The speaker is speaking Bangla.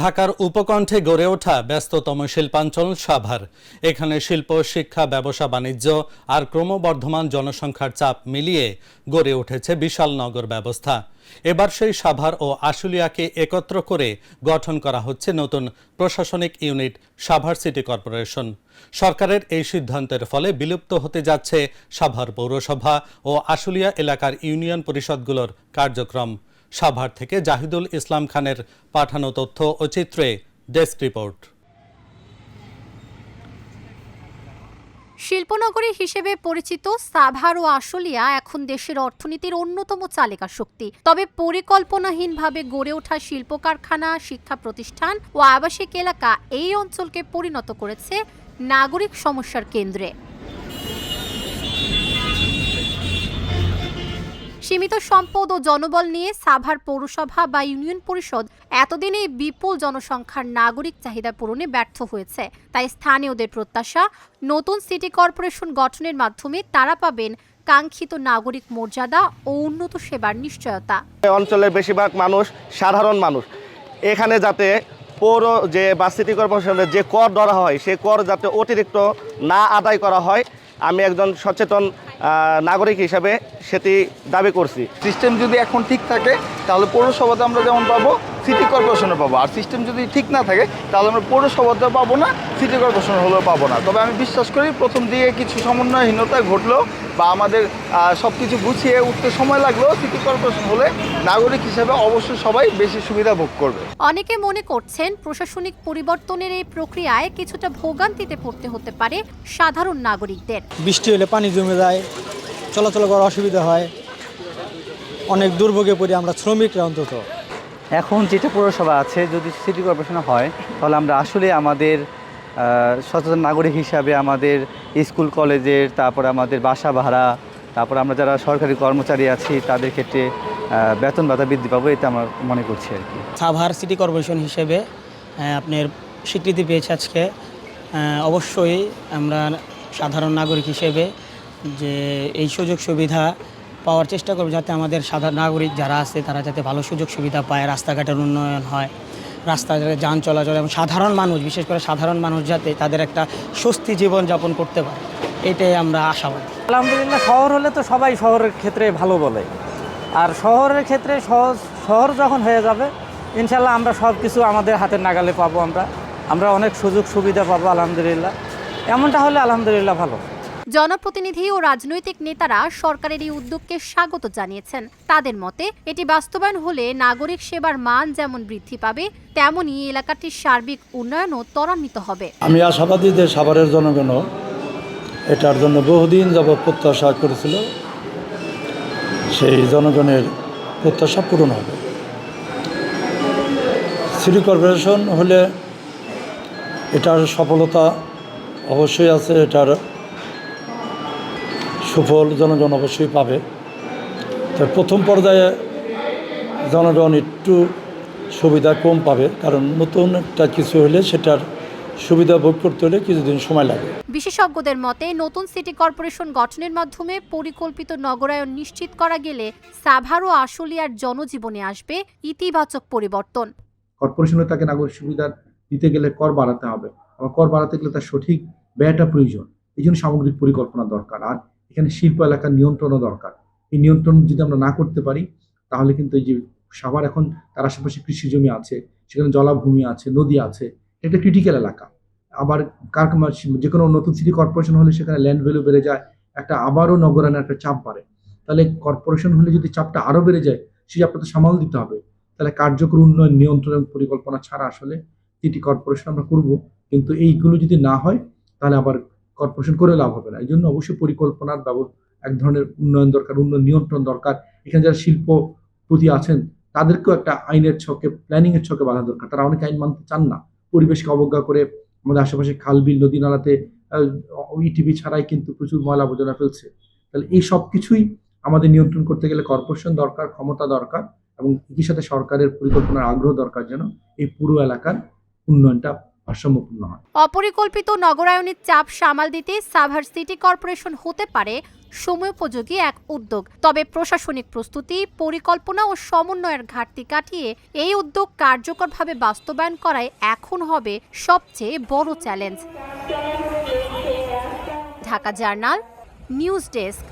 ঢাকার উপকণ্ঠে গড়ে ওঠা ব্যস্ততম শিল্পাঞ্চল সাভার। এখানে শিল্প, শিক্ষা, ব্যবসা, বাণিজ্য আর ক্রমবর্ধমান জনসংখ্যার চাপ মিলিয়ে গড়ে উঠেছে বিশাল নগর ব্যবস্থা। এবার সেই সাভার ও আশুলিয়াকে একত্র করে গঠন করা হচ্ছে নতুন প্রশাসনিক ইউনিট সাভার সিটি কর্পোরেশন। সরকারের এই সিদ্ধান্তের ফলে বিলুপ্ত হতে যাচ্ছে সাভার পৌরসভা ও আশুলিয়া এলাকার ইউনিয়ন পরিষদগুলোর কার্যক্রম। সাভার থেকে জাহিদুল ইসলাম খানের পাঠানো তথ্য ও চিত্রে ডেস্ক রিপোর্ট। শিল্পনগরী হিসেবে পরিচিত সাভার ও আশুলিয়া এখন দেশের অর্থনীতির অন্যতম চালিকা শক্তি। তবে পরিকল্পনাহীনভাবে গড়ে ওঠা শিল্প কারখানা শিক্ষা প্রতিষ্ঠান ও আবাসিক এলাকা এই অঞ্চলকে পরিণত করেছে নাগরিক সমস্যার কেন্দ্রে। সীমিত সম্পদ ও জনবল নিয়ে সাভার পৌরসভা বা ইউনিয়ন পরিষদ এতদিন বিপুল জনসংখ্যার নাগরিক চাহিদা পূরণে ব্যর্থ হয়েছে। তাই স্থানীয়দের প্রত্যাশা, নতুন সিটি কর্পোরেশন গঠনের মাধ্যমে তারা পাবেন কাঙ্ক্ষিত নাগরিক মর্যাদা ও উন্নত সেবার নিশ্চয়তা। অঞ্চলের বেশিরভাগ মানুষ সাধারণ মানুষ। এখানে যাতে পৌর যে বা সিটি কর্পোরেশনের যে কর ধরা হয়, সে কর যাতে অতিরিক্ত না আদায় করা হয়, আমি একজন সচেতন নাগরিক হিসাবে সেটি দাবি করছি। সিস্টেম যদি এখন ঠিক থাকে, তাহলে পৌরসভাতে আমরা যেমন পাবো, সিটি কর্পোরেশনে পাবো। আর সিস্টেম যদি ঠিক না থাকে, তাহলে আমরা পৌরসভাতে পাবো না, সিটি কর্পোরেশন হলেও পাবো না। তবে আমি বিশ্বাস করি প্রথম দিকে কিছু সমন্বয়হীনতা ঘটলো বা আমাদের সব কিছু গুছিয়ে উঠতে সময় লাগল সিটি কর্পোরেশন হলে নাগরিক হিসেবে অবশ্যই সবাই বেশি সুবিধা ভোগ করবে। অনেকে মনে করছেন প্রশাসনিক পরিবর্তনের এই প্রক্রিয়ায় কিছুটা ভোগান্তিতে পড়তে হতে পারে সাধারণ নাগরিকদের। বৃষ্টি হলে পানি জমে যায় চলাচল করার অসুবিধা হয় অনেক দুর্ভোগে পড়ি আমরা শ্রমিকরা অন্তত। এখন যেটা পৌরসভা আছে যদি সিটি কর্পোরেশন হয় তাহলে আমরা আসলে আমাদের সচেতন নাগরিক হিসাবে আমাদের স্কুল, কলেজের, তারপর আমাদের বাসা ভাড়া, তারপর আমরা যারা সরকারি কর্মচারী আছি, তাদের ক্ষেত্রে বেতন ভাতা বৃদ্ধি পাবো, এটা আমার মনে করছি আর কি। সাভার সিটি কর্পোরেশন হিসেবে আপনার স্বীকৃতি পেয়েছে আজকে। অবশ্যই আমরা সাধারণ নাগরিক হিসেবে যে এই সুযোগ সুবিধা পাওয়ার চেষ্টা করব, যাতে আমাদের সাধারণ নাগরিক যারা আছে, তারা যাতে ভালো সুযোগ সুবিধা পায়, রাস্তাঘাটের উন্নয়ন হয়। রাস্তাঘাটে যান চলাচল এবং সাধারণ মানুষ, বিশেষ করে সাধারণ মানুষ যাতে তাদের একটা স্বস্তি জীবন যাপন করতে পারে। এটাই আমরা আশাবাদী। আলহামদুলিল্লাহ, শহর হলে তো সবাই শহরের ক্ষেত্রে ভালো বলে। আর শহরের ক্ষেত্রে সহজ, শহর যখন হয়ে যাবে ইনশাল্লাহ আমরা সব কিছু আমাদের হাতের নাগালে পাবো আমরা। আমরা অনেক সুযোগ সুবিধা পাবো, আলহামদুলিল্লাহ। এমনটা হলে আলহামদুলিল্লাহ ভালো। জনপ্রতিনিধি ও রাজনৈতিক নেতারা সরকারের এই উদ্যোগকে স্বাগত জানিয়েছেন। তাদের মতে, এটি বাস্তবায়ন হলে নাগরিক সেবার মান যেমন বৃদ্ধি পাবে, তেমনই এলাকাটির সার্বিক উন্নয়নও ত্বরান্বিত হবে। আমি আশাবাদী যে সাভারের জনগণও এটার জন্য বহুদিন যাবৎ প্রত্যাশা করেছিল, সেই জনগণের প্রত্যাশা পূরণ হবে। সিটি কর্পোরেশন হলে এটার সফলতা অবশ্যই আছে, এটার সুফল জনগণ অবশ্যই পাবে। তো প্রথম পর্যায়ে জনগণ একটু সুবিধা কম পাবে কারণ নতুন একটা কিছু হলে সেটার সুবিধা ভোগ করতে হলে কিছুদিন সময় লাগে। বিশেষজ্ঞদের মতে নতুন সিটি কর্পোরেশন গঠনের মাধ্যমে পরিকল্পিত নগরায়ন নিশ্চিত করা গেলে সাভার ও আশুলিয়ার জনজীবনে আসবে ইতিবাচক পরিবর্তন। কর্পোরেশনে তাকে নাগরিক সুবিধা দিতে গেলে কর বাড়াতে হবে। আবার কর বাড়াতে গেলে তার সঠিক ব্যয়টা প্রয়োজন। এই জন্য সামগ্রিক পরিকল্পনা দরকার। আর এখানে শিল্প এলাকার নিয়ন্ত্রণও দরকার। এই নিয়ন্ত্রণ যদি আমরা না করতে পারি, তাহলে কিন্তু এই যে সাভার এখন তার আশেপাশে কৃষি জমি আছে, সেখানে জলাভূমি আছে, নদী আছে, এটা ক্রিটিক্যাল এলাকা। আবার কারখানা যে কোনো নতুন সিটি কর্পোরেশন হলে সেখানে ল্যান্ড ভ্যালু বেড়ে যায়, একটা আবারও নগরায়নের একটা চাপ বাড়ে। তাহলে কর্পোরেশন হলে যদি চাপটা আরও বেড়ে যায়, সেই চাপটা তো সামাল দিতে হবে। তাহলে কার্যকর উন্নয়ন নিয়ন্ত্রণ পরিকল্পনা ছাড়া আসলে সিটি কর্পোরেশন আমরা করব। কিন্তু এইগুলো যদি না হয়, তাহলে আবার কর্পোরেশন করে লাভ হবে না। এই জন্য অবশ্যই পরিকল্পনার ব্যবস্থা, এক ধরনের উন্নয়ন দরকার, উন্নয়ন নিয়ন্ত্রণ দরকার। এখানে যারা শিল্পপতি আছেন, তাদেরকেও একটা আইনের ছকে প্ল্যানিং এর ছকে বাধা দরকার। তারা অনেকে আইন মানতে চান না। পরিবেশকে অবজ্ঞা করে আমাদের আশেপাশে খাল, বিল, নদী, নালাতে ইটিভি ছাড়াই কিন্তু প্রচুর ময়লা আবর্জনা ফেলছে। তাহলে এই সব কিছুই আমাদের নিয়ন্ত্রণ করতে গেলে কর্পোরেশন দরকার, ক্ষমতা দরকার এবং একই সাথে সরকারের পরিকল্পনার আগ্রহ দরকার যেন এই পুরো এলাকার উন্নয়নটা হয় অপরিকল্পিত নগরায়নের চাপ সামাল দিতে সাভার সিটি কর্পোরেশন হতে পারে সময়োপযোগী এক উদ্যোগ। তবে প্রশাসনিক প্রস্তুতি, পরিকল্পনা ও সমন্বয়ের ঘাটতি কাটিয়ে এই উদ্যোগ কার্যকরভাবে বাস্তবায়ন করাই এখন হবে সবচেয়ে বড় challenge. Dhaka journal, news desk.